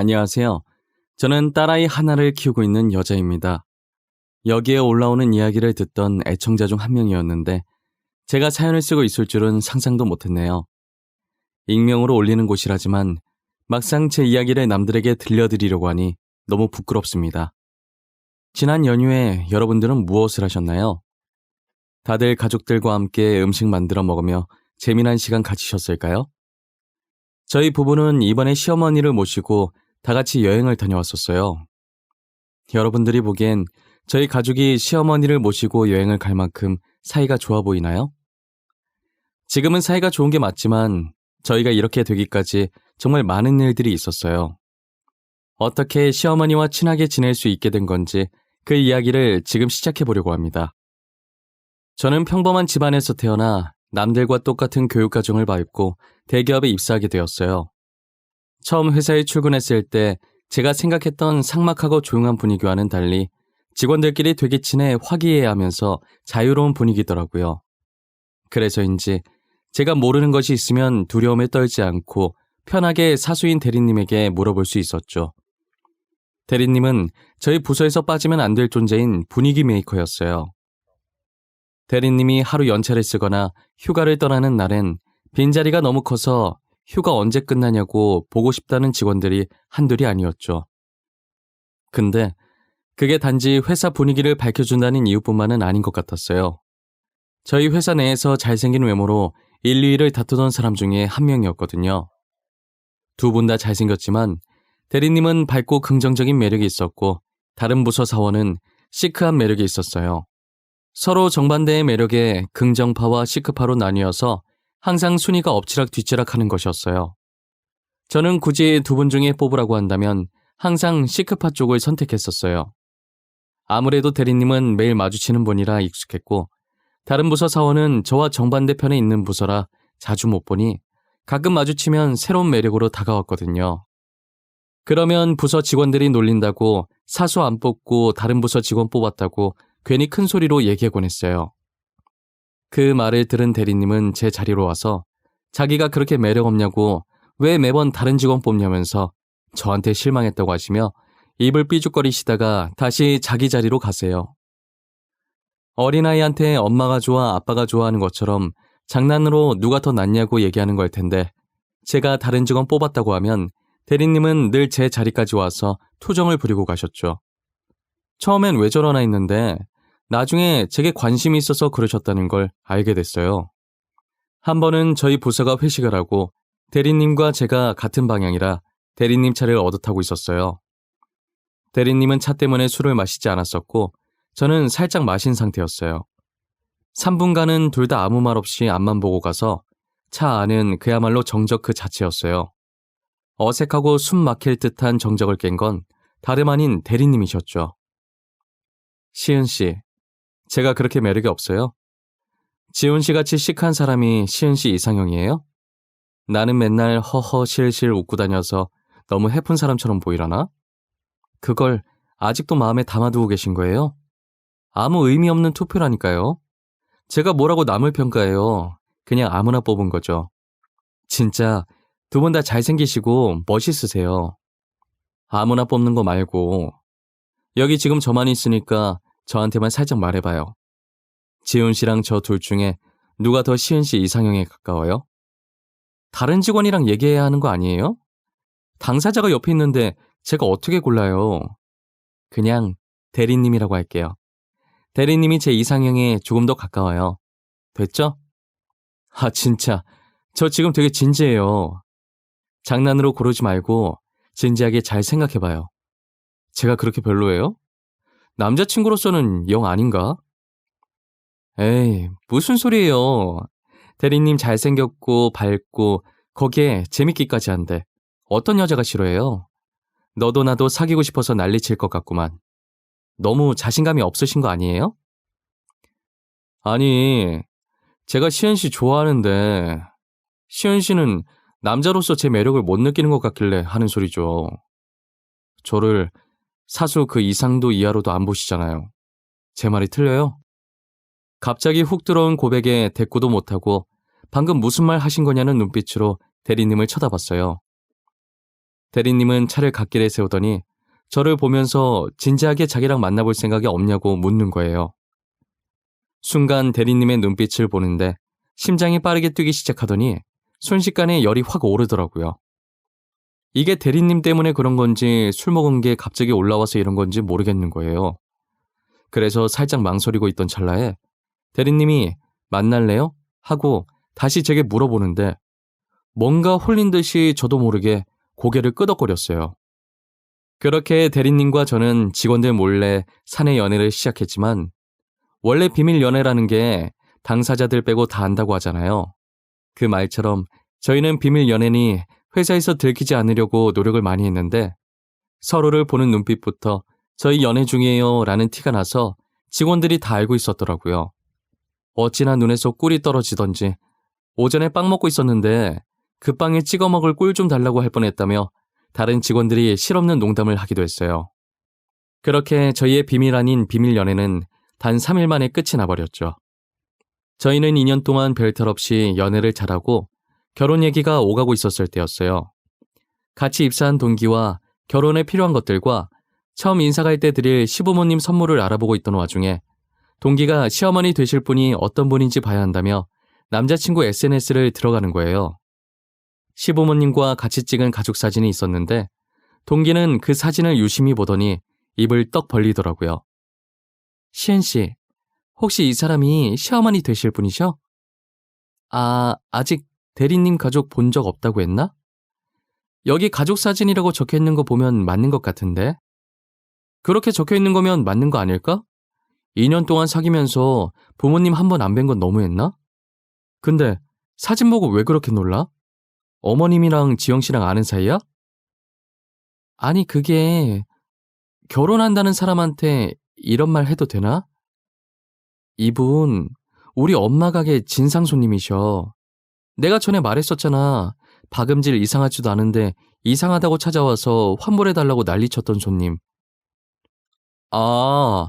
안녕하세요. 저는 딸아이 하나를 키우고 있는 여자입니다. 여기에 올라오는 이야기를 듣던 애청자 중 한 명이었는데 제가 사연을 쓰고 있을 줄은 상상도 못했네요. 익명으로 올리는 곳이라지만 막상 제 이야기를 남들에게 들려드리려고 하니 너무 부끄럽습니다. 지난 연휴에 여러분들은 무엇을 하셨나요? 다들 가족들과 함께 음식 만들어 먹으며 재미난 시간 가지셨을까요? 저희 부부는 이번에 시어머니를 모시고 다 같이 여행을 다녀왔었어요. 여러분들이 보기엔 저희 가족이 시어머니를 모시고 여행을 갈 만큼 사이가 좋아 보이나요? 지금은 사이가 좋은 게 맞지만 저희가 이렇게 되기까지 정말 많은 일들이 있었어요. 어떻게 시어머니와 친하게 지낼 수 있게 된 건지 그 이야기를 지금 시작해 보려고 합니다. 저는 평범한 집안에서 태어나 남들과 똑같은 교육 과정을 밟고 대기업에 입사하게 되었어요. 처음 회사에 출근했을 때 제가 생각했던 삭막하고 조용한 분위기와는 달리 직원들끼리 되게 친해 화기애애하면서 자유로운 분위기더라고요. 그래서인지 제가 모르는 것이 있으면 두려움에 떨지 않고 편하게 사수인 대리님에게 물어볼 수 있었죠. 대리님은 저희 부서에서 빠지면 안 될 존재인 분위기 메이커였어요. 대리님이 하루 연차를 쓰거나 휴가를 떠나는 날엔 빈자리가 너무 커서 휴가 언제 끝나냐고 보고 싶다는 직원들이 한둘이 아니었죠. 근데 그게 단지 회사 분위기를 밝혀준다는 이유뿐만은 아닌 것 같았어요. 저희 회사 내에서 잘생긴 외모로 1, 2위를 다투던 사람 중에 한 명이었거든요. 두 분 다 잘생겼지만 대리님은 밝고 긍정적인 매력이 있었고 다른 부서 사원은 시크한 매력이 있었어요. 서로 정반대의 매력에 긍정파와 시크파로 나뉘어서 항상 순위가 엎치락 뒤치락 하는 것이었어요. 저는 굳이 두 분 중에 뽑으라고 한다면 항상 시크파 쪽을 선택했었어요. 아무래도 대리님은 매일 마주치는 분이라 익숙했고 다른 부서 사원은 저와 정반대편에 있는 부서라 자주 못 보니 가끔 마주치면 새로운 매력으로 다가왔거든요. 그러면 부서 직원들이 놀린다고 사수 안 뽑고 다른 부서 직원 뽑았다고 괜히 큰 소리로 얘기하곤 했어요. 그 말을 들은 대리님은 제 자리로 와서 자기가 그렇게 매력 없냐고 왜 매번 다른 직원 뽑냐면서 저한테 실망했다고 하시며 입을 삐죽거리시다가 다시 자기 자리로 가세요. 어린아이한테 엄마가 좋아 아빠가 좋아하는 것처럼 장난으로 누가 더 낫냐고 얘기하는 걸 텐데 제가 다른 직원 뽑았다고 하면 대리님은 늘 제 자리까지 와서 투정을 부리고 가셨죠. 처음엔 왜 저러나 했는데 나중에 제게 관심이 있어서 그러셨다는 걸 알게 됐어요. 한 번은 저희 부서가 회식을 하고 대리님과 제가 같은 방향이라 대리님 차를 얻어 타고 있었어요. 대리님은 차 때문에 술을 마시지 않았었고 저는 살짝 마신 상태였어요. 3분간은 둘 다 아무 말 없이 앞만 보고 가서 차 안은 그야말로 정적 그 자체였어요. 어색하고 숨 막힐 듯한 정적을 깬 건 다름 아닌 대리님이셨죠. 시은 씨, 제가 그렇게 매력이 없어요? 지훈 씨 같이 시크한 사람이 시은 씨 이상형이에요? 나는 맨날 허허 실실 웃고 다녀서 너무 해픈 사람처럼 보이려나? 그걸 아직도 마음에 담아두고 계신 거예요? 아무 의미 없는 투표라니까요. 제가 뭐라고 남을 평가해요. 그냥 아무나 뽑은 거죠. 진짜 두 분 다 잘생기시고 멋있으세요. 아무나 뽑는 거 말고 여기 지금 저만 있으니까 저한테만 살짝 말해봐요. 지훈 씨랑 저 둘 중에 누가 더 시은 씨 이상형에 가까워요? 다른 직원이랑 얘기해야 하는 거 아니에요? 당사자가 옆에 있는데 제가 어떻게 골라요? 그냥 대리님이라고 할게요. 대리님이 제 이상형에 조금 더 가까워요. 됐죠? 아, 진짜. 저 지금 되게 진지해요. 장난으로 고르지 말고 진지하게 잘 생각해봐요. 제가 그렇게 별로예요? 남자친구로서는 영 아닌가? 에이, 무슨 소리예요. 대리님 잘생겼고 밝고 거기에 재밌기까지 한데 어떤 여자가 싫어해요? 너도 나도 사귀고 싶어서 난리칠 것 같구만. 너무 자신감이 없으신 거 아니에요? 아니, 제가 시은 씨 좋아하는데 시은 씨는 남자로서 제 매력을 못 느끼는 것 같길래 하는 소리죠. 저를 사수 그 이상도 이하로도 안 보시잖아요. 제 말이 틀려요? 갑자기 훅 들어온 고백에 대꾸도 못하고 방금 무슨 말 하신 거냐는 눈빛으로 대리님을 쳐다봤어요. 대리님은 차를 갓길에 세우더니 저를 보면서 진지하게 자기랑 만나볼 생각이 없냐고 묻는 거예요. 순간 대리님의 눈빛을 보는데 심장이 빠르게 뛰기 시작하더니 순식간에 열이 확 오르더라고요. 이게 대리님 때문에 그런 건지 술 먹은 게 갑자기 올라와서 이런 건지 모르겠는 거예요. 그래서 살짝 망설이고 있던 찰나에 대리님이 만날래요? 하고 다시 제게 물어보는데 뭔가 홀린 듯이 저도 모르게 고개를 끄덕거렸어요. 그렇게 대리님과 저는 직원들 몰래 사내 연애를 시작했지만 원래 비밀 연애라는 게 당사자들 빼고 다 안다고 하잖아요. 그 말처럼 저희는 비밀 연애니 회사에서 들키지 않으려고 노력을 많이 했는데 서로를 보는 눈빛부터 저희 연애 중이에요 라는 티가 나서 직원들이 다 알고 있었더라고요. 어찌나 눈에서 꿀이 떨어지던지 오전에 빵 먹고 있었는데 그 빵에 찍어 먹을 꿀 좀 달라고 할 뻔했다며 다른 직원들이 실없는 농담을 하기도 했어요. 그렇게 저희의 비밀 아닌 비밀 연애는 단 3일 만에 끝이 나버렸죠. 저희는 2년 동안 별탈 없이 연애를 잘하고 결혼 얘기가 오가고 있었을 때였어요. 같이 입사한 동기와 결혼에 필요한 것들과 처음 인사 갈 때 드릴 시부모님 선물을 알아보고 있던 와중에 동기가 시어머니 되실 분이 어떤 분인지 봐야 한다며 남자친구 SNS를 들어가는 거예요. 시부모님과 같이 찍은 가족 사진이 있었는데 동기는 그 사진을 유심히 보더니 입을 떡 벌리더라고요. 시은 씨, 혹시 이 사람이 시어머니 되실 분이셔? 아, 아직 대리님 가족 본 적 없다고 했나? 여기 가족 사진이라고 적혀 있는 거 보면 맞는 것 같은데? 그렇게 적혀 있는 거면 맞는 거 아닐까? 2년 동안 사귀면서 부모님 한 번 안 뵌 건 너무했나? 근데 사진 보고 왜 그렇게 놀라? 어머님이랑 지영 씨랑 아는 사이야? 아니, 그게 결혼한다는 사람한테 이런 말 해도 되나? 이분 우리 엄마 가게 진상 손님이셔. 내가 전에 말했었잖아. 박음질 이상하지도 않은데 이상하다고 찾아와서 환불해달라고 난리쳤던 손님. 아,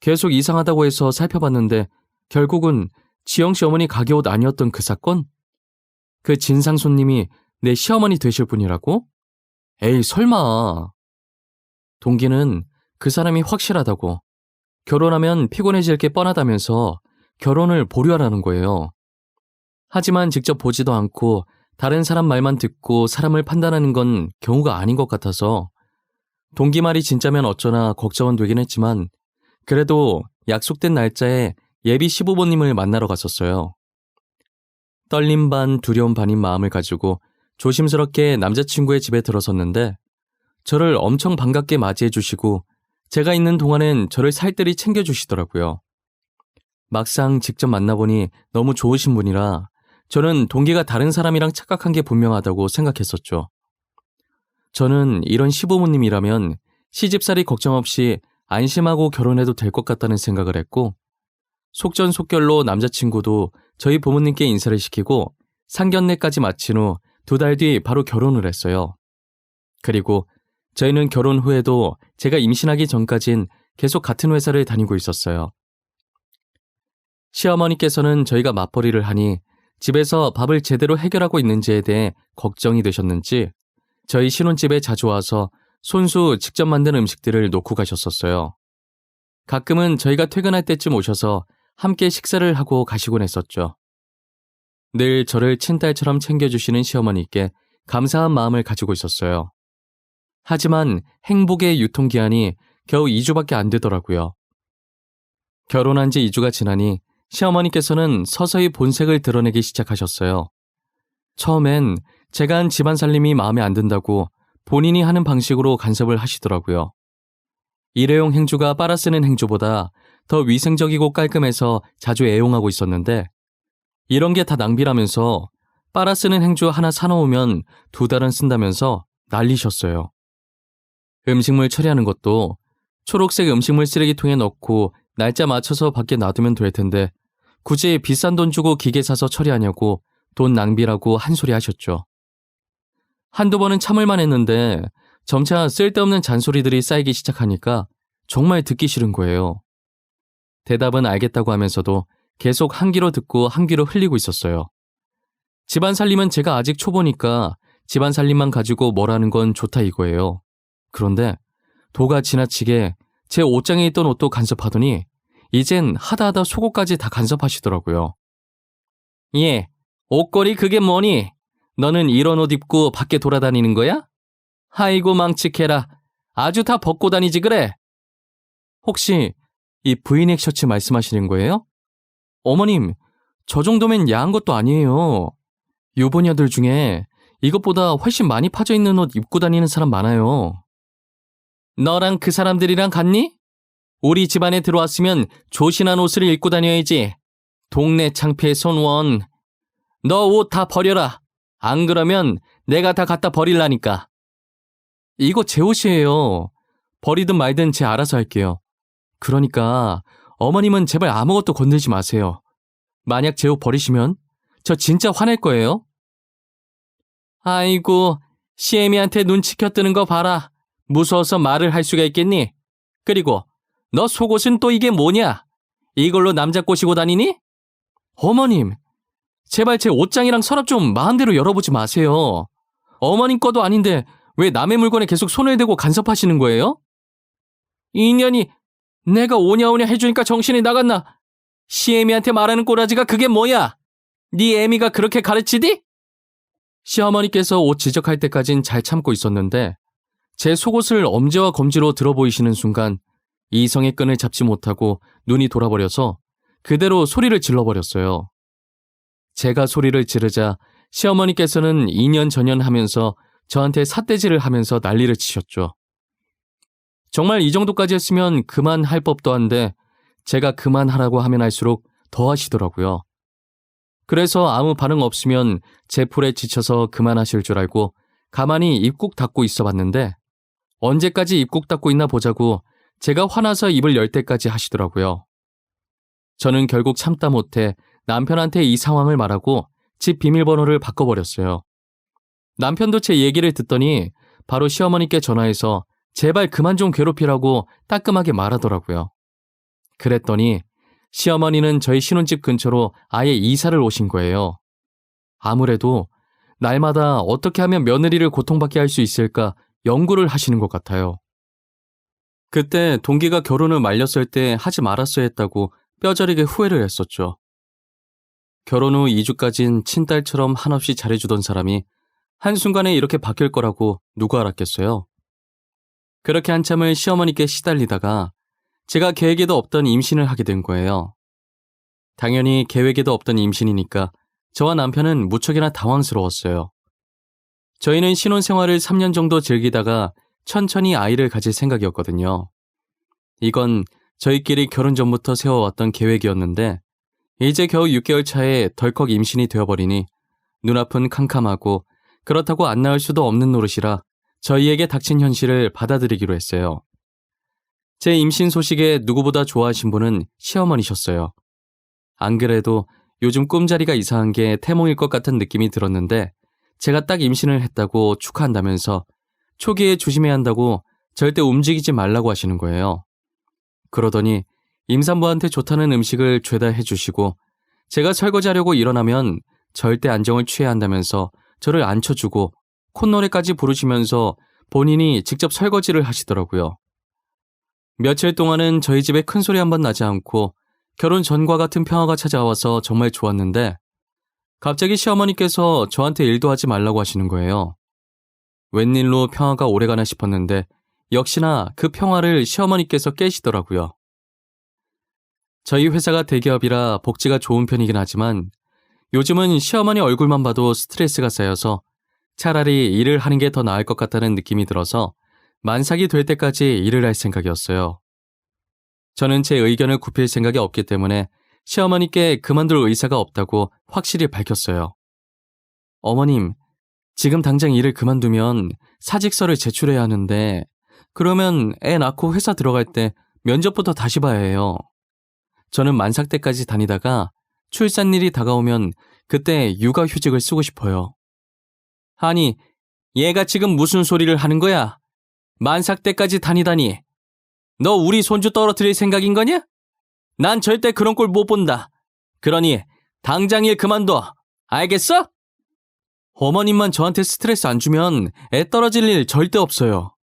계속 이상하다고 해서 살펴봤는데 결국은 지영 씨 어머니 가게 옷 아니었던 그 사건? 그 진상 손님이 내 시어머니 되실 분이라고? 에이, 설마. 동기는 그 사람이 확실하다고. 결혼하면 피곤해질 게 뻔하다면서 결혼을 보류하라는 거예요. 하지만 직접 보지도 않고 다른 사람 말만 듣고 사람을 판단하는 건 경우가 아닌 것 같아서 동기 말이 진짜면 어쩌나 걱정은 되긴 했지만 그래도 약속된 날짜에 예비 시부모님을 만나러 갔었어요. 떨림 반 두려움 반인 마음을 가지고 조심스럽게 남자친구의 집에 들어섰는데 저를 엄청 반갑게 맞이해 주시고 제가 있는 동안엔 저를 살뜰히 챙겨 주시더라고요. 막상 직접 만나보니 너무 좋으신 분이라 저는 동기가 다른 사람이랑 착각한 게 분명하다고 생각했었죠. 저는 이런 시부모님이라면 시집살이 걱정 없이 안심하고 결혼해도 될 것 같다는 생각을 했고, 속전속결로 남자친구도 저희 부모님께 인사를 시키고 상견례까지 마친 후 두 달 뒤 바로 결혼을 했어요. 그리고 저희는 결혼 후에도 제가 임신하기 전까진 계속 같은 회사를 다니고 있었어요. 시어머니께서는 저희가 맞벌이를 하니 집에서 밥을 제대로 해결하고 있는지에 대해 걱정이 되셨는지 저희 신혼집에 자주 와서 손수 직접 만든 음식들을 놓고 가셨었어요. 가끔은 저희가 퇴근할 때쯤 오셔서 함께 식사를 하고 가시곤 했었죠. 늘 저를 친딸처럼 챙겨주시는 시어머니께 감사한 마음을 가지고 있었어요. 하지만 행복의 유통기한이 겨우 2주밖에 안 되더라고요. 결혼한 지 2주가 지나니 시어머니께서는 서서히 본색을 드러내기 시작하셨어요. 처음엔 제가 한 집안 살림이 마음에 안 든다고 본인이 하는 방식으로 간섭을 하시더라고요. 일회용 행주가 빨아 쓰는 행주보다 더 위생적이고 깔끔해서 자주 애용하고 있었는데 이런 게 다 낭비라면서 빨아 쓰는 행주 하나 사놓으면 두 달은 쓴다면서 난리셨어요. 음식물 처리하는 것도 초록색 음식물 쓰레기통에 넣고 날짜 맞춰서 밖에 놔두면 될 텐데 굳이 비싼 돈 주고 기계 사서 처리하냐고 돈 낭비라고 한 소리 하셨죠. 한두 번은 참을만 했는데 점차 쓸데없는 잔소리들이 쌓이기 시작하니까 정말 듣기 싫은 거예요. 대답은 알겠다고 하면서도 계속 한 귀로 듣고 한 귀로 흘리고 있었어요. 집안 살림은 제가 아직 초보니까 집안 살림만 가지고 뭐라는 건 좋다 이거예요. 그런데 도가 지나치게 제 옷장에 있던 옷도 간섭하더니 이젠 하다하다 속옷까지 다 간섭하시더라고요. 예, 옷걸이 그게 뭐니? 너는 이런 옷 입고 밖에 돌아다니는 거야? 아이고 망측해라. 아주 다 벗고 다니지 그래. 혹시 이 브이넥 셔츠 말씀하시는 거예요? 어머님, 저 정도면 야한 것도 아니에요. 유부녀들 중에 이것보다 훨씬 많이 파져 있는 옷 입고 다니는 사람 많아요. 너랑 그 사람들이랑 같니? 우리 집안에 들어왔으면 조신한 옷을 입고 다녀야지. 동네 창피해 손원. 너 옷 다 버려라. 안 그러면 내가 다 갖다 버릴라니까. 이거 제 옷이에요. 버리든 말든 제 알아서 할게요. 그러니까 어머님은 제발 아무것도 건들지 마세요. 만약 제 옷 버리시면 저 진짜 화낼 거예요. 아이고, 시애미한테 눈치 켜 뜨는 거 봐라. 무서워서 말을 할 수가 있겠니? 그리고 너 속옷은 또 이게 뭐냐? 이걸로 남자 꼬시고 다니니? 어머님, 제발 제 옷장이랑 서랍 좀 마음대로 열어보지 마세요. 어머님 거도 아닌데 왜 남의 물건에 계속 손을 대고 간섭하시는 거예요? 인연이 내가 오냐오냐 해주니까 정신이 나갔나? 시애미한테 말하는 꼬라지가 그게 뭐야? 네 애미가 그렇게 가르치디? 시어머니께서 옷 지적할 때까진 잘 참고 있었는데 제 속옷을 엄지와 검지로 들어보이시는 순간 이성의 끈을 잡지 못하고 눈이 돌아버려서 그대로 소리를 질러버렸어요. 제가 소리를 지르자 시어머니께서는 2년 전년 하면서 저한테 삿대질을 하면서 난리를 치셨죠. 정말 이 정도까지 했으면 그만할 법도 한데 제가 그만하라고 하면 할수록 더 하시더라고요. 그래서 아무 반응 없으면 제 풀에 지쳐서 그만하실 줄 알고 가만히 입국 닫고 있어 봤는데 언제까지 입국 닫고 있나 보자고 제가 화나서 입을 열 때까지 하시더라고요. 저는 결국 참다 못해 남편한테 이 상황을 말하고 집 비밀번호를 바꿔버렸어요. 남편도 제 얘기를 듣더니 바로 시어머니께 전화해서 제발 그만 좀 괴롭히라고 따끔하게 말하더라고요. 그랬더니 시어머니는 저희 신혼집 근처로 아예 이사를 오신 거예요. 아무래도 날마다 어떻게 하면 며느리를 고통받게 할 수 있을까 연구를 하시는 것 같아요. 그때 동기가 결혼을 말렸을 때 하지 말았어야 했다고 뼈저리게 후회를 했었죠. 결혼 후 2주까진 친딸처럼 한없이 잘해주던 사람이 한순간에 이렇게 바뀔 거라고 누가 알았겠어요? 그렇게 한참을 시어머니께 시달리다가 제가 계획에도 없던 임신을 하게 된 거예요. 당연히 계획에도 없던 임신이니까 저와 남편은 무척이나 당황스러웠어요. 저희는 신혼 생활을 3년 정도 즐기다가 천천히 아이를 가질 생각이었거든요. 이건 저희끼리 결혼 전부터 세워왔던 계획이었는데 이제 겨우 6개월 차에 덜컥 임신이 되어버리니 눈앞은 캄캄하고 그렇다고 안 나을 수도 없는 노릇이라 저희에게 닥친 현실을 받아들이기로 했어요. 제 임신 소식에 누구보다 좋아하신 분은 시어머니셨어요. 안 그래도 요즘 꿈자리가 이상한 게 태몽일 것 같은 느낌이 들었는데 제가 딱 임신을 했다고 축하한다면서 초기에 조심해야 한다고 절대 움직이지 말라고 하시는 거예요. 그러더니 임산부한테 좋다는 음식을 죄다 해주시고 제가 설거지하려고 일어나면 절대 안정을 취해야 한다면서 저를 앉혀주고 콧노래까지 부르시면서 본인이 직접 설거지를 하시더라고요. 며칠 동안은 저희 집에 큰 소리 한 번 나지 않고 결혼 전과 같은 평화가 찾아와서 정말 좋았는데 갑자기 시어머니께서 저한테 일도 하지 말라고 하시는 거예요. 웬일로 평화가 오래가나 싶었는데 역시나 그 평화를 시어머니께서 깨시더라고요. 저희 회사가 대기업이라 복지가 좋은 편이긴 하지만 요즘은 시어머니 얼굴만 봐도 스트레스가 쌓여서 차라리 일을 하는 게 더 나을 것 같다는 느낌이 들어서 만삭이 될 때까지 일을 할 생각이었어요. 저는 제 의견을 굽힐 생각이 없기 때문에 시어머니께 그만둘 의사가 없다고 확실히 밝혔어요. 어머님, 지금 당장 일을 그만두면 사직서를 제출해야 하는데 그러면 애 낳고 회사 들어갈 때 면접부터 다시 봐야 해요. 저는 만삭 때까지 다니다가 출산일이 다가오면 그때 육아 휴직을 쓰고 싶어요. 아니, 얘가 지금 무슨 소리를 하는 거야? 만삭 때까지 다니다니. 너 우리 손주 떨어뜨릴 생각인 거냐? 난 절대 그런 꼴 못 본다. 그러니 당장 일 그만둬. 알겠어? 어머님만 저한테 스트레스 안 주면 애 떨어질 일 절대 없어요.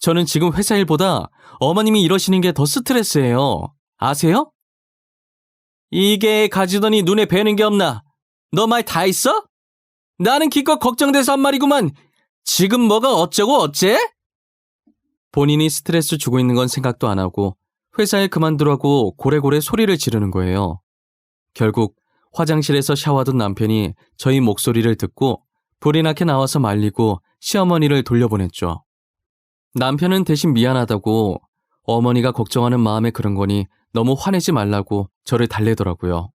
저는 지금 회사 일보다 어머님이 이러시는 게 더 스트레스예요. 아세요? 이게 가지더니 눈에 뵈는 게 없나? 너 말다 했어? 나는 기껏 걱정돼서 한 말이구만. 지금 뭐가 어쩌고 어째? 본인이 스트레스 주고 있는 건 생각도 안 하고 회사에 그만두라고 고래고래 소리를 지르는 거예요. 결국 화장실에서 샤워하던 남편이 저희 목소리를 듣고 불이 나게 나와서 말리고 시어머니를 돌려보냈죠. 남편은 대신 미안하다고 어머니가 걱정하는 마음에 그런 거니 너무 화내지 말라고 저를 달래더라고요.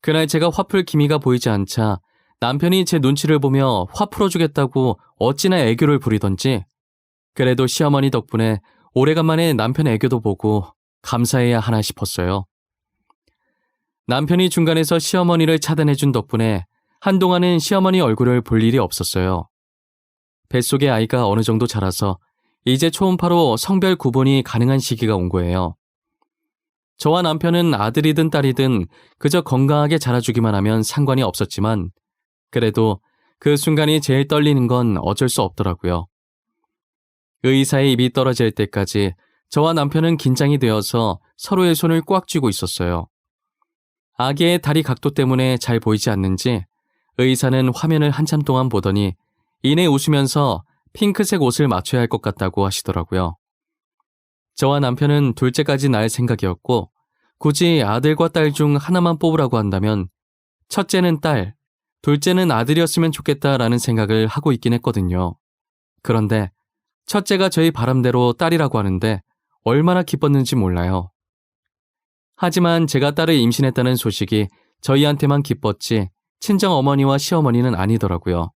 그날 제가 화풀 기미가 보이지 않자 남편이 제 눈치를 보며 화 풀어주겠다고 어찌나 애교를 부리던지 그래도 시어머니 덕분에 오래간만에 남편 애교도 보고 감사해야 하나 싶었어요. 남편이 중간에서 시어머니를 차단해준 덕분에 한동안은 시어머니 얼굴을 볼 일이 없었어요. 뱃속의 아이가 어느 정도 자라서 이제 초음파로 성별 구분이 가능한 시기가 온 거예요. 저와 남편은 아들이든 딸이든 그저 건강하게 자라주기만 하면 상관이 없었지만 그래도 그 순간이 제일 떨리는 건 어쩔 수 없더라고요. 의사의 입이 떨어질 때까지 저와 남편은 긴장이 되어서 서로의 손을 꽉 쥐고 있었어요. 아기의 다리 각도 때문에 잘 보이지 않는지 의사는 화면을 한참 동안 보더니 이내 웃으면서 핑크색 옷을 맞춰야 할 것 같다고 하시더라고요. 저와 남편은 둘째까지 낳을 생각이었고 굳이 아들과 딸 중 하나만 뽑으라고 한다면 첫째는 딸, 둘째는 아들이었으면 좋겠다라는 생각을 하고 있긴 했거든요. 그런데 첫째가 저희 바람대로 딸이라고 하는데 얼마나 기뻤는지 몰라요. 하지만 제가 딸을 임신했다는 소식이 저희한테만 기뻤지 친정 어머니와 시어머니는 아니더라고요.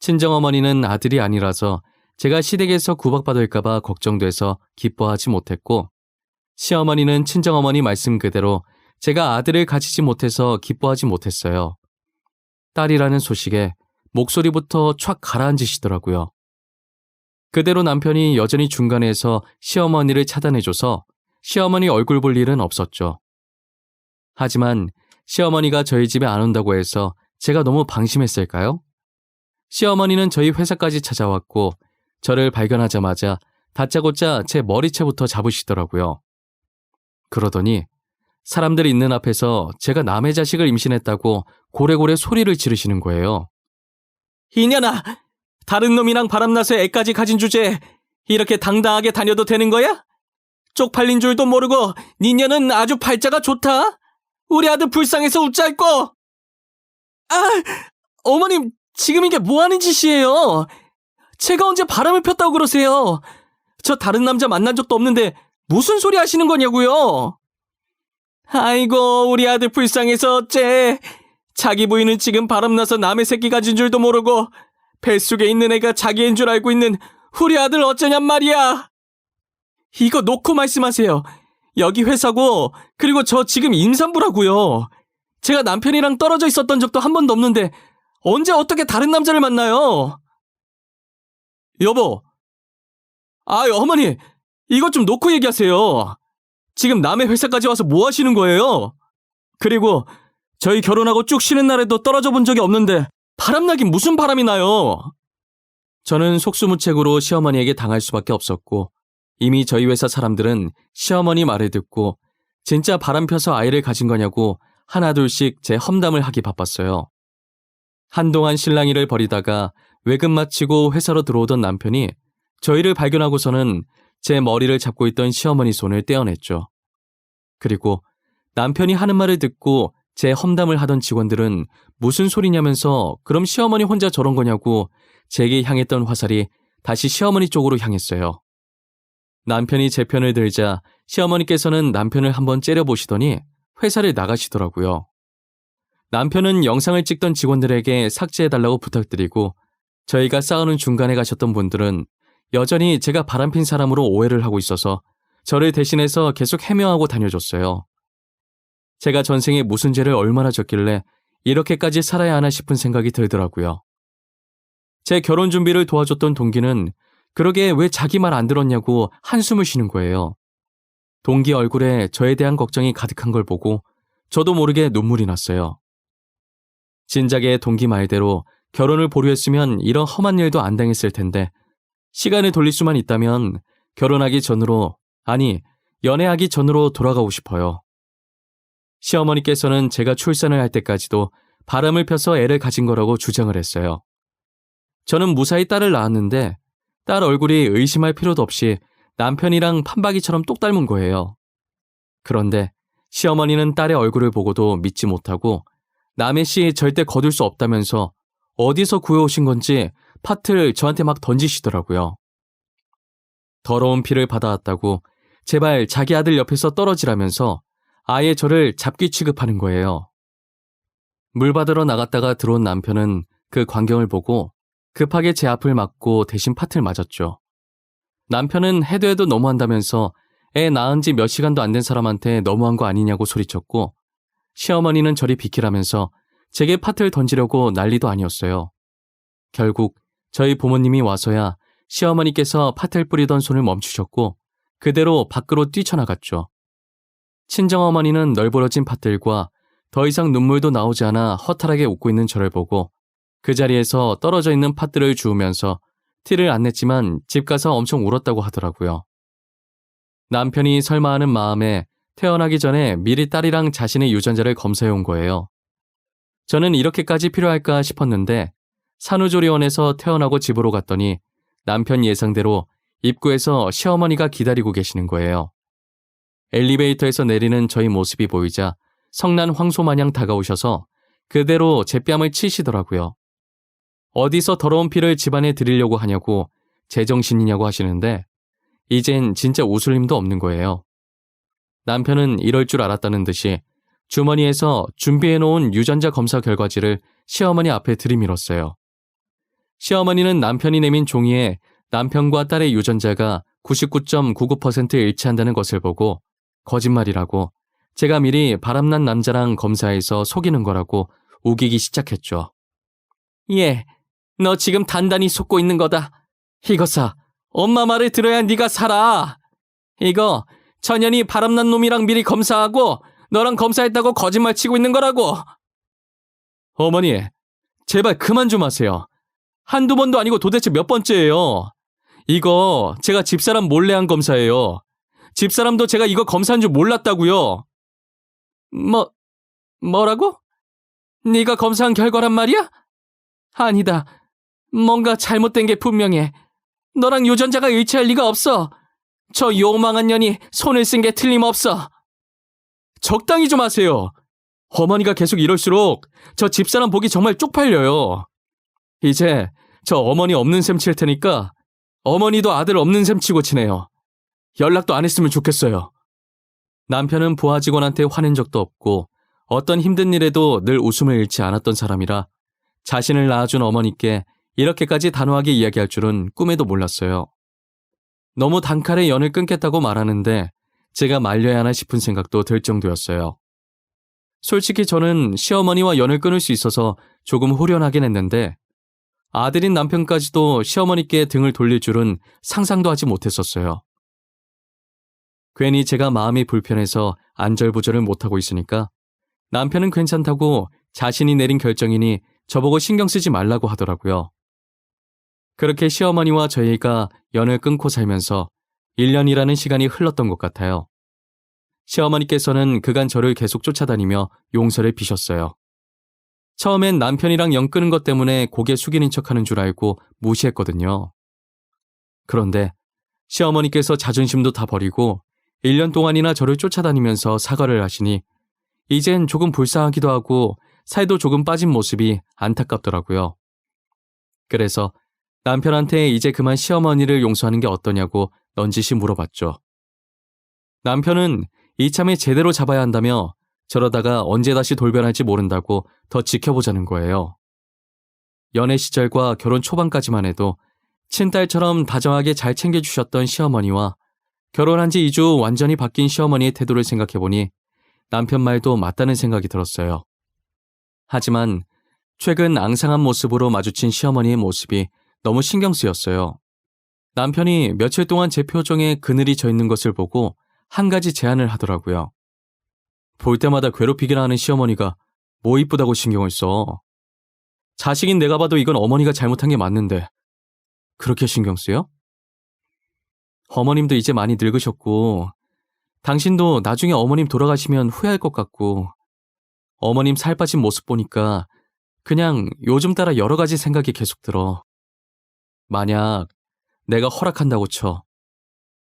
친정 어머니는 아들이 아니라서 제가 시댁에서 구박받을까봐 걱정돼서 기뻐하지 못했고, 시어머니는 친정 어머니 말씀 그대로 제가 아들을 가지지 못해서 기뻐하지 못했어요. 딸이라는 소식에 목소리부터 촥 가라앉으시더라고요. 그대로 남편이 여전히 중간에서 시어머니를 차단해줘서 시어머니 얼굴 볼 일은 없었죠. 하지만 시어머니가 저희 집에 안 온다고 해서 제가 너무 방심했을까요? 시어머니는 저희 회사까지 찾아왔고 저를 발견하자마자 다짜고짜 제 머리채부터 잡으시더라고요. 그러더니 사람들 있는 앞에서 제가 남의 자식을 임신했다고 고래고래 소리를 지르시는 거예요. 이년아! 다른 놈이랑 바람나서 애까지 가진 주제에 이렇게 당당하게 다녀도 되는 거야? 쪽팔린 줄도 모르고 니년은 아주 팔자가 좋다. 우리 아들 불쌍해서 웃잘 거. 아, 어머님 지금 이게 뭐 하는 짓이에요? 제가 언제 바람을 폈다고 그러세요? 저 다른 남자 만난 적도 없는데 무슨 소리 하시는 거냐고요? 아이고 우리 아들 불쌍해서 어째? 자기 부인은 지금 바람나서 남의 새끼 가진 줄도 모르고 뱃속에 있는 애가 자기인 줄 알고 있는 우리 아들 어쩌냔 말이야. 이거 놓고 말씀하세요. 여기 회사고 그리고 저 지금 임산부라고요. 제가 남편이랑 떨어져 있었던 적도 한 번도 없는데 언제 어떻게 다른 남자를 만나요? 여보. 아, 어머니. 이것 좀 놓고 얘기하세요. 지금 남의 회사까지 와서 뭐 하시는 거예요? 그리고 저희 결혼하고 쭉 쉬는 날에도 떨어져 본 적이 없는데 바람나긴 무슨 바람이 나요? 저는 속수무책으로 시어머니에게 당할 수밖에 없었고 이미 저희 회사 사람들은 시어머니 말을 듣고 진짜 바람 펴서 아이를 가진 거냐고 하나둘씩 제 험담을 하기 바빴어요. 한동안 실랑이를 벌이다가 외근 마치고 회사로 들어오던 남편이 저희를 발견하고서는 제 머리를 잡고 있던 시어머니 손을 떼어냈죠. 그리고 남편이 하는 말을 듣고 제 험담을 하던 직원들은 무슨 소리냐면서 그럼 시어머니 혼자 저런 거냐고 제게 향했던 화살이 다시 시어머니 쪽으로 향했어요. 남편이 제 편을 들자 시어머니께서는 남편을 한번 째려보시더니 회사를 나가시더라고요. 남편은 영상을 찍던 직원들에게 삭제해달라고 부탁드리고 저희가 싸우는 중간에 가셨던 분들은 여전히 제가 바람핀 사람으로 오해를 하고 있어서 저를 대신해서 계속 해명하고 다녀줬어요. 제가 전생에 무슨 죄를 얼마나 졌길래 이렇게까지 살아야 하나 싶은 생각이 들더라고요. 제 결혼 준비를 도와줬던 동기는 그러게 왜 자기 말 안 들었냐고 한숨을 쉬는 거예요. 동기 얼굴에 저에 대한 걱정이 가득한 걸 보고 저도 모르게 눈물이 났어요. 진작에 동기 말대로 결혼을 보류했으면 이런 험한 일도 안 당했을 텐데 시간을 돌릴 수만 있다면 결혼하기 전으로 아니 연애하기 전으로 돌아가고 싶어요. 시어머니께서는 제가 출산을 할 때까지도 바람을 펴서 애를 가진 거라고 주장을 했어요. 저는 무사히 딸을 낳았는데 딸 얼굴이 의심할 필요도 없이 남편이랑 판박이처럼 똑 닮은 거예요. 그런데 시어머니는 딸의 얼굴을 보고도 믿지 못하고 남의 씨 절대 거둘 수 없다면서 어디서 구해오신 건지 팥을 저한테 막 던지시더라고요. 더러운 피를 받아왔다고 제발 자기 아들 옆에서 떨어지라면서 아예 저를 잡기 취급하는 거예요. 물 받으러 나갔다가 들어온 남편은 그 광경을 보고 급하게 제 앞을 막고 대신 팥을 맞았죠. 남편은 해도 해도 너무한다면서 애 낳은 지 몇 시간도 안 된 사람한테 너무한 거 아니냐고 소리쳤고 시어머니는 저리 비키라면서 제게 팥을 던지려고 난리도 아니었어요. 결국 저희 부모님이 와서야 시어머니께서 팥을 뿌리던 손을 멈추셨고 그대로 밖으로 뛰쳐나갔죠. 친정어머니는 널브러진 팥들과 더 이상 눈물도 나오지 않아 허탈하게 웃고 있는 저를 보고 그 자리에서 떨어져 있는 팥들을 주우면서 티를 안 냈지만 집 가서 엄청 울었다고 하더라고요. 남편이 설마 하는 마음에 태어나기 전에 미리 딸이랑 자신의 유전자를 검사해 온 거예요. 저는 이렇게까지 필요할까 싶었는데 산후조리원에서 태어나고 집으로 갔더니 남편 예상대로 입구에서 시어머니가 기다리고 계시는 거예요. 엘리베이터에서 내리는 저희 모습이 보이자 성난 황소 마냥 다가오셔서 그대로 제 뺨을 치시더라고요. 어디서 더러운 피를 집안에 들이려고 하냐고 제정신이냐고 하시는데 이젠 진짜 웃을 힘도 없는 거예요. 남편은 이럴 줄 알았다는 듯이 주머니에서 준비해놓은 유전자 검사 결과지를 시어머니 앞에 들이밀었어요. 시어머니는 남편이 내민 종이에 남편과 딸의 유전자가 99.99% 일치한다는 것을 보고 거짓말이라고 제가 미리 바람난 남자랑 검사해서 속이는 거라고 우기기 시작했죠. 예, 너 지금 단단히 속고 있는 거다. 이거사, 엄마 말을 들어야 네가 살아. 이거 천연이 바람난 놈이랑 미리 검사하고 너랑 검사했다고 거짓말 치고 있는 거라고. 어머니, 제발 그만 좀 하세요. 한두 번도 아니고 도대체 몇 번째예요. 이거 제가 집사람 몰래 한 검사예요. 집사람도 제가 이거 검사한 줄 몰랐다고요. 뭐 뭐라고? 네가 검사한 결과란 말이야? 아니다. 뭔가 잘못된 게 분명해. 너랑 유전자가 일치할 리가 없어. 저 요망한 년이 손을 쓴 게 틀림없어. 적당히 좀 하세요. 어머니가 계속 이럴수록 저 집사람 보기 정말 쪽팔려요. 이제 저 어머니 없는 셈 칠 테니까 어머니도 아들 없는 셈 치고 지내요. 연락도 안 했으면 좋겠어요. 남편은 부하 직원한테 화낸 적도 없고 어떤 힘든 일에도 늘 웃음을 잃지 않았던 사람이라 자신을 낳아준 어머니께 이렇게까지 단호하게 이야기할 줄은 꿈에도 몰랐어요. 너무 단칼에 연을 끊겠다고 말하는데 제가 말려야 하나 싶은 생각도 들 정도였어요. 솔직히 저는 시어머니와 연을 끊을 수 있어서 조금 후련하긴 했는데 아들인 남편까지도 시어머니께 등을 돌릴 줄은 상상도 하지 못했었어요. 괜히 제가 마음이 불편해서 안절부절을 못하고 있으니까 남편은 괜찮다고 자신이 내린 결정이니 저보고 신경 쓰지 말라고 하더라고요. 그렇게 시어머니와 저희가 연을 끊고 살면서 1년이라는 시간이 흘렀던 것 같아요. 시어머니께서는 그간 저를 계속 쫓아다니며 용서를 비셨어요. 처음엔 남편이랑 연 끊은 것 때문에 고개 숙이는 척 하는 줄 알고 무시했거든요. 그런데 시어머니께서 자존심도 다 버리고 1년 동안이나 저를 쫓아다니면서 사과를 하시니 이젠 조금 불쌍하기도 하고 살도 조금 빠진 모습이 안타깝더라고요. 그래서 남편한테 이제 그만 시어머니를 용서하는 게 어떠냐고 넌지시 물어봤죠. 남편은 이참에 제대로 잡아야 한다며 저러다가 언제 다시 돌변할지 모른다고 더 지켜보자는 거예요. 연애 시절과 결혼 초반까지만 해도 친딸처럼 다정하게 잘 챙겨주셨던 시어머니와 결혼한 지 2주 완전히 바뀐 시어머니의 태도를 생각해보니 남편 말도 맞다는 생각이 들었어요. 하지만 최근 앙상한 모습으로 마주친 시어머니의 모습이 너무 신경 쓰였어요. 남편이 며칠 동안 제 표정에 그늘이 져 있는 것을 보고 한 가지 제안을 하더라고요. 볼 때마다 괴롭히기나 하는 시어머니가 뭐 이쁘다고 신경을 써. 자식인 내가 봐도 이건 어머니가 잘못한 게 맞는데. 그렇게 신경 쓰여? 어머님도 이제 많이 늙으셨고, 당신도 나중에 어머님 돌아가시면 후회할 것 같고, 어머님 살 빠진 모습 보니까 그냥 요즘 따라 여러 가지 생각이 계속 들어. 만약 내가 허락한다고 쳐.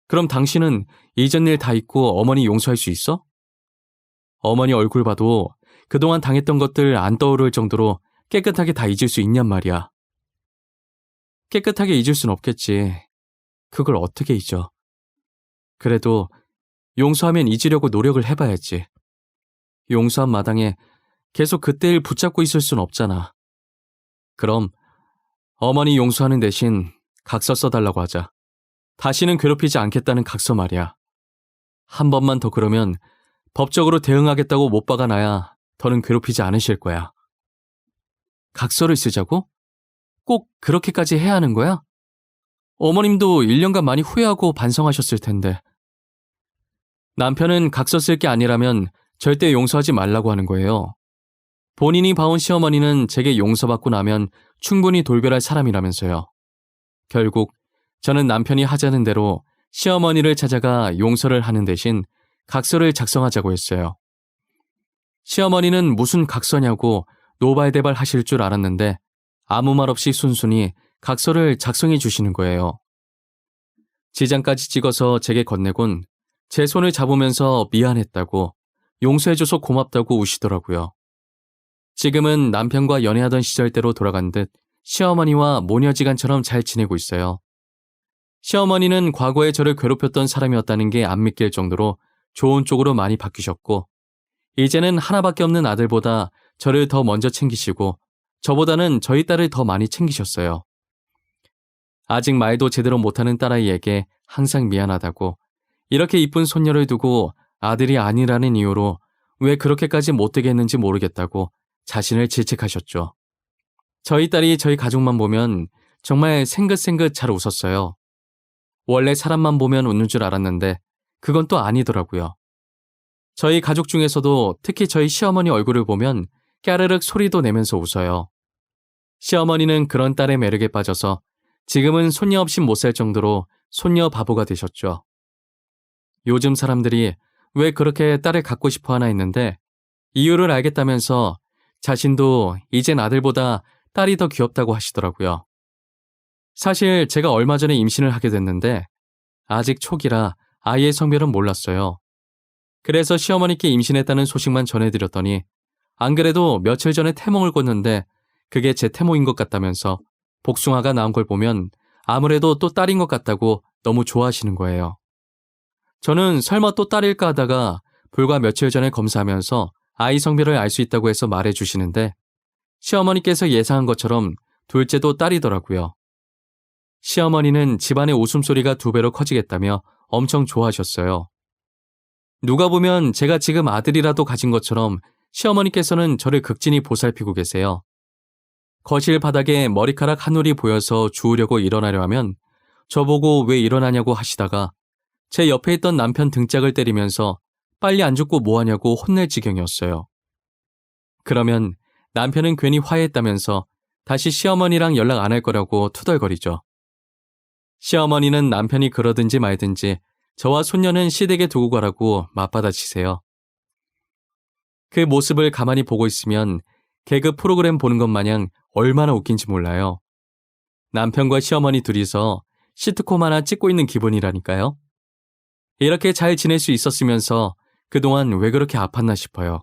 그럼 당신은 이전 일 다 잊고 어머니 용서할 수 있어? 어머니 얼굴 봐도 그동안 당했던 것들 안 떠오를 정도로 깨끗하게 다 잊을 수 있냔 말이야. 깨끗하게 잊을 순 없겠지. 그걸 어떻게 잊어? 그래도 용서하면 잊으려고 노력을 해봐야지. 용서한 마당에 계속 그때 일 붙잡고 있을 순 없잖아. 그럼 어머니 용서하는 대신 각서 써달라고 하자. 다시는 괴롭히지 않겠다는 각서 말이야. 한 번만 더 그러면 법적으로 대응하겠다고 못 박아놔야 더는 괴롭히지 않으실 거야. 각서를 쓰자고? 꼭 그렇게까지 해야 하는 거야? 어머님도 1년간 많이 후회하고 반성하셨을 텐데. 남편은 각서 쓸 게 아니라면 절대 용서하지 말라고 하는 거예요. 본인이 봐온 시어머니는 제게 용서받고 나면 충분히 돌변할 사람이라면서요. 결국 저는 남편이 하자는 대로 시어머니를 찾아가 용서를 하는 대신 각서를 작성하자고 했어요. 시어머니는 무슨 각서냐고 노발대발 하실 줄 알았는데 아무 말 없이 순순히 각서를 작성해 주시는 거예요. 지장까지 찍어서 제게 건네곤 제 손을 잡으면서 미안했다고 용서해줘서 고맙다고 우시더라고요. 지금은 남편과 연애하던 시절대로 돌아간 듯 시어머니와 모녀지간처럼 잘 지내고 있어요. 시어머니는 과거에 저를 괴롭혔던 사람이었다는 게 안 믿길 정도로 좋은 쪽으로 많이 바뀌셨고, 이제는 하나밖에 없는 아들보다 저를 더 먼저 챙기시고, 저보다는 저희 딸을 더 많이 챙기셨어요. 아직 말도 제대로 못하는 딸아이에게 항상 미안하다고, 이렇게 이쁜 손녀를 두고 아들이 아니라는 이유로 왜 그렇게까지 못되게 했는지 모르겠다고 자신을 질책하셨죠. 저희 딸이 저희 가족만 보면 정말 생긋생긋 잘 웃었어요. 원래 사람만 보면 웃는 줄 알았는데 그건 또 아니더라고요. 저희 가족 중에서도 특히 저희 시어머니 얼굴을 보면 까르륵 소리도 내면서 웃어요. 시어머니는 그런 딸의 매력에 빠져서 지금은 손녀 없이 못 살 정도로 손녀 바보가 되셨죠. 요즘 사람들이 왜 그렇게 딸을 갖고 싶어 하나 했는데 이유를 알겠다면서 자신도 이젠 아들보다 딸이 더 귀엽다고 하시더라고요. 사실 제가 얼마 전에 임신을 하게 됐는데 아직 초기라 아이의 성별은 몰랐어요. 그래서 시어머니께 임신했다는 소식만 전해드렸더니 안 그래도 며칠 전에 태몽을 꿨는데 그게 제 태몽인 것 같다면서 복숭아가 나온 걸 보면 아무래도 또 딸인 것 같다고 너무 좋아하시는 거예요. 저는 설마 또 딸일까 하다가 불과 며칠 전에 검사하면서 아이 성별을 알 수 있다고 해서 말해 주시는데 시어머니께서 예상한 것처럼 둘째도 딸이더라고요. 시어머니는 집안의 웃음소리가 두 배로 커지겠다며 엄청 좋아하셨어요. 누가 보면 제가 지금 아들이라도 가진 것처럼 시어머니께서는 저를 극진히 보살피고 계세요. 거실 바닥에 머리카락 한 올이 보여서 주우려고 일어나려 하면 저보고 왜 일어나냐고 하시다가 제 옆에 있던 남편 등짝을 때리면서 빨리 안 죽고 뭐하냐고 혼낼 지경이었어요. 그러면 남편은 괜히 화해했다면서 다시 시어머니랑 연락 안 할 거라고 투덜거리죠. 시어머니는 남편이 그러든지 말든지 저와 손녀는 시댁에 두고 가라고 맞받아치세요. 그 모습을 가만히 보고 있으면 개그 프로그램 보는 것 마냥 얼마나 웃긴지 몰라요. 남편과 시어머니 둘이서 시트콤 하나 찍고 있는 기분이라니까요. 이렇게 잘 지낼 수 있었으면서 그동안 왜 그렇게 아팠나 싶어요.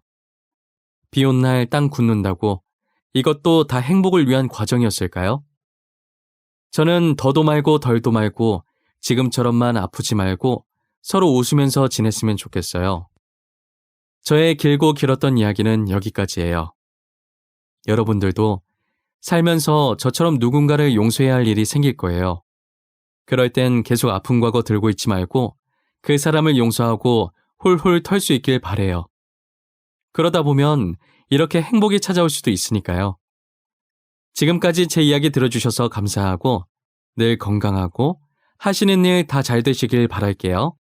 비 온 날 땅 굳는다고 이것도 다 행복을 위한 과정이었을까요? 저는 더도 말고 덜도 말고 지금처럼만 아프지 말고 서로 웃으면서 지냈으면 좋겠어요. 저의 길고 길었던 이야기는 여기까지예요. 여러분들도 살면서 저처럼 누군가를 용서해야 할 일이 생길 거예요. 그럴 땐 계속 아픈 과거 들고 있지 말고 그 사람을 용서하고 훌훌 털 수 있길 바래요. 그러다 보면 이렇게 행복이 찾아올 수도 있으니까요. 지금까지 제 이야기 들어주셔서 감사하고 늘 건강하고 하시는 일 다 잘 되시길 바랄게요.